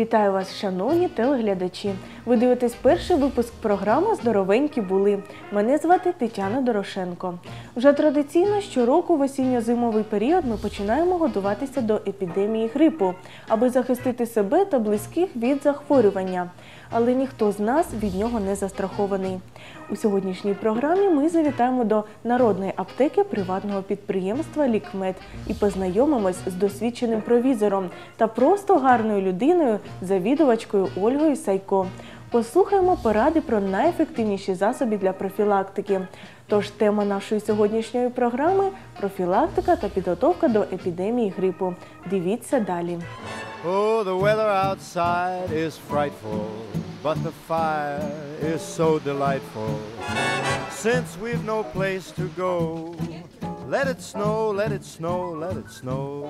Вітаю вас, шановні телеглядачі. Ви дивитесь перший випуск програми Здоровенькі були. Мене звати Тетяна Дорошенко. Вже традиційно щороку в осінньо-зимовий період ми починаємо готуватися до епідемії грипу, аби захистити себе та близьких від захворювання. Але ніхто з нас від нього не застрахований. У сьогоднішній програмі ми завітаємо до народної аптеки приватного підприємства Лікмед і познайомимось з досвідченим провізором та просто гарною людиною, завідувачкою Ольгою Сайко. Послухаємо поради про найефективніші засоби для профілактики. Тож тема нашої сьогоднішньої програми профілактика та підготовка до епідемії грипу. Дивіться далі. Oh, the weather outside is frightful, but the fire is so delightful. Since we've no place to go, let it snow, let it snow, let it snow.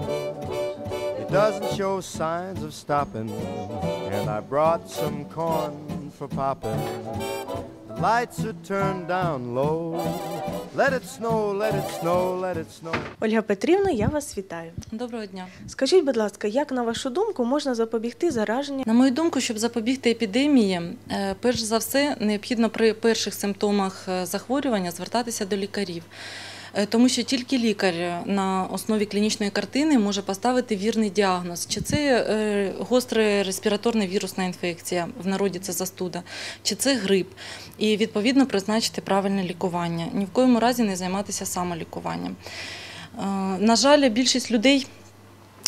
It doesn't show signs of stopping, and I brought some corn for popping. Ольга Петрівна, я вас вітаю. Доброго дня. Скажіть, будь ласка, як на вашу думку можна запобігти зараженню? На мою думку, щоб запобігти епідемії, е, перш за все необхідно при перших симптомах е, захворювання звертатися до лікарів. Е, Тому що тільки лікар на основі клінічної картини може поставити вірний діагноз, чи це е, гостра респіраторна вірусна інфекція, в народі це застуда, чи це грип, і відповідно призначити правильне лікування. Ні в коєму разі не займатися самолікуванням. Е, На жаль, більшість людей.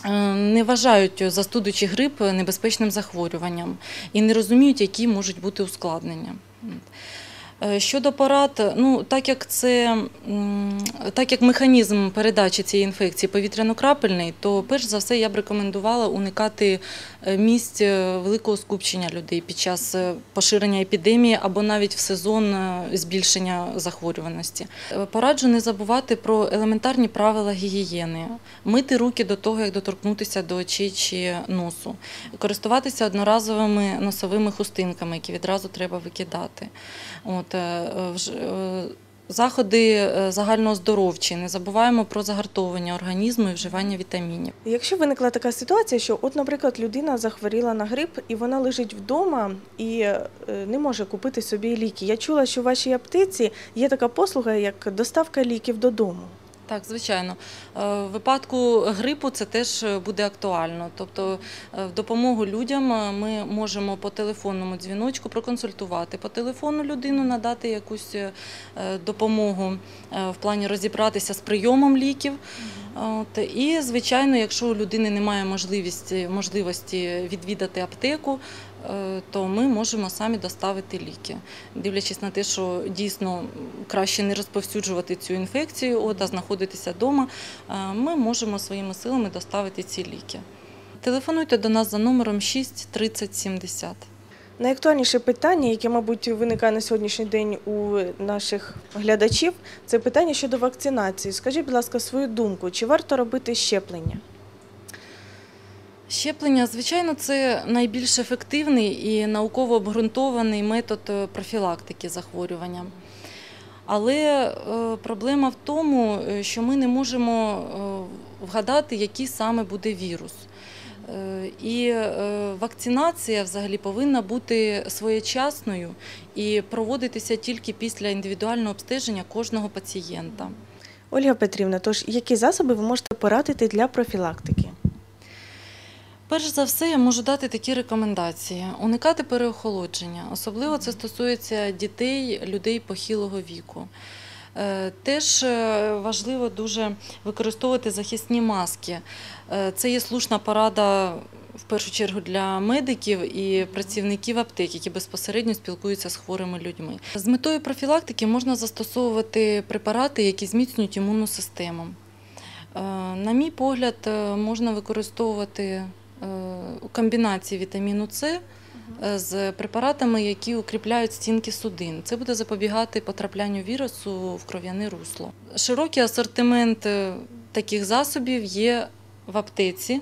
е, Не вважають застуду чи грип небезпечним захворюванням і не розуміють, які можуть бути ускладнення. Е, Щодо порад, ну так як це так як механізм передачі цієї інфекції повітряно-крапельний, то перш за все я б рекомендувала уникати е, місць е, великого скупчення людей під час поширення епідемії або навіть в сезон збільшення захворюваності. Пораджу не забувати про елементарні правила гігієни, мити руки до того, як доторкнутися до очей чи носу, користуватися одноразовими носовими хустинками, які відразу треба викидати. От, Заходи е, загальнооздоровчі, не забуваємо про загартовування організму і вживання вітамінів. Якщо виникла така ситуація, що, от, наприклад, людина захворіла на грип і вона лежить вдома і е, не може купити собі ліки. Я чула, що в вашій аптеці є така послуга, як доставка ліків додому. Так, звичайно. Е, В випадку грипу це теж буде актуально. Тобто, е, допомогу людям е, ми можемо по телефонному дзвіночку проконсультувати по телефону людину, надати якусь е, допомогу е, в плані розібратися з прийомом ліків. От, і, звичайно, якщо у людини немає можливості, можливості відвідати аптеку, е, то ми можемо самі доставити ліки, дивлячись на те, що дійсно краще не розповсюджувати цю інфекцію, от, а знаходитися вдома, е, ми можемо своїми силами доставити ці ліки. Телефонуйте до нас за номером 6 30 70. Найактуальніше питання, яке, мабуть, виникає на сьогоднішній день у наших глядачів, це питання щодо вакцинації. Скажіть, будь ласка, свою думку, чи варто робити щеплення? Щеплення, звичайно, це найбільш ефективний і науково обґрунтований метод е, профілактики захворювання. Але е, проблема в тому, е, що ми не можемо вгадати, який саме буде вірус. Е, І е, вакцинація взагалі повинна бути своєчасною і проводитися тільки після індивідуального обстеження кожного пацієнта. Ольга Петрівна, тож які засоби ви можете порадити для профілактики? Перш за все, я можу дати такі рекомендації: уникати переохолодження. Особливо це стосується дітей, людей похилого віку. Е, Теж е, важливо дуже використовувати захисні маски. Е, Це є слушна порада в першу чергу для медиків і працівників аптек, які безпосередньо спілкуються з хворими людьми. З метою профілактики можна застосовувати препарати, які зміцнюють імунну систему. На мій погляд, можна використовувати комбінації вітаміну С з препаратами, які укріпляють стінки судин. Це буде запобігати потраплянню вірусу в кров'яне русло. Широкий асортимент е, таких засобів є в аптеці.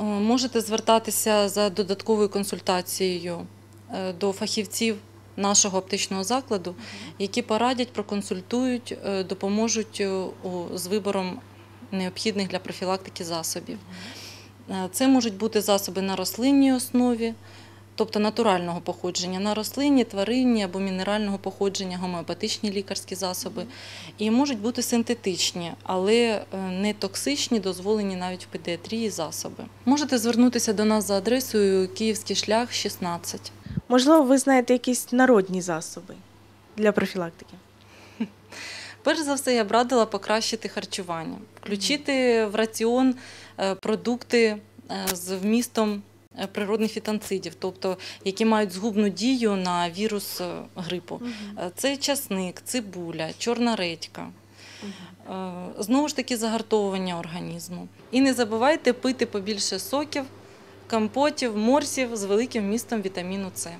Е, Можете звертатися за додатковою консультацією е, до фахівців нашого аптечного закладу, які порадять, проконсультують, е, допоможуть е, з вибором необхідних для профілактики засобів. Е, Це можуть бути засоби на рослинній основі, тобто натурального походження, на рослинні, тваринні або мінерального походження, гомеопатичні лікарські засоби. І можуть бути синтетичні, але е, не токсичні, дозволені навіть в педіатрії засоби. Можете звернутися до нас за адресою Київський шлях 16. Можливо, ви знаєте якісь народні засоби для профілактики? Перш за все, я б радила покращити харчування, включити в раціон е, продукти е, з вмістом природних фітонцидів, тобто які мають згубну дію на вірус е, грипу. Е, Це часник, цибуля, чорна редька. Е, Знову ж таки, загартовування організму. І не забувайте пити побільше соків, компотів, морсів з великим вмістом вітаміну С.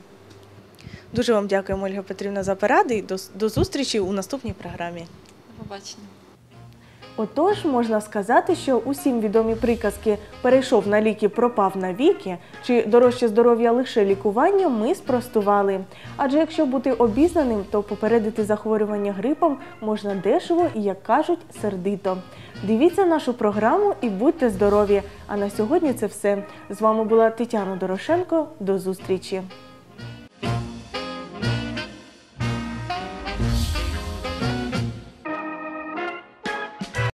Дуже вам дякуємо, Ольга Петрівна, за поради до, до зустрічі у наступній програмі. До побачення. Отож, можна сказати, що усім відомі приказки перейшов на ліки, пропав на віки, чи дорожче здоров'я лише лікування, ми спростували. Адже якщо бути обізнаним, то попередити захворювання грипом можна дешево і, як кажуть, сердито. Дивіться нашу програму і будьте здорові! А на сьогодні це все. З вами була Тетяна Дорошенко. До зустрічі!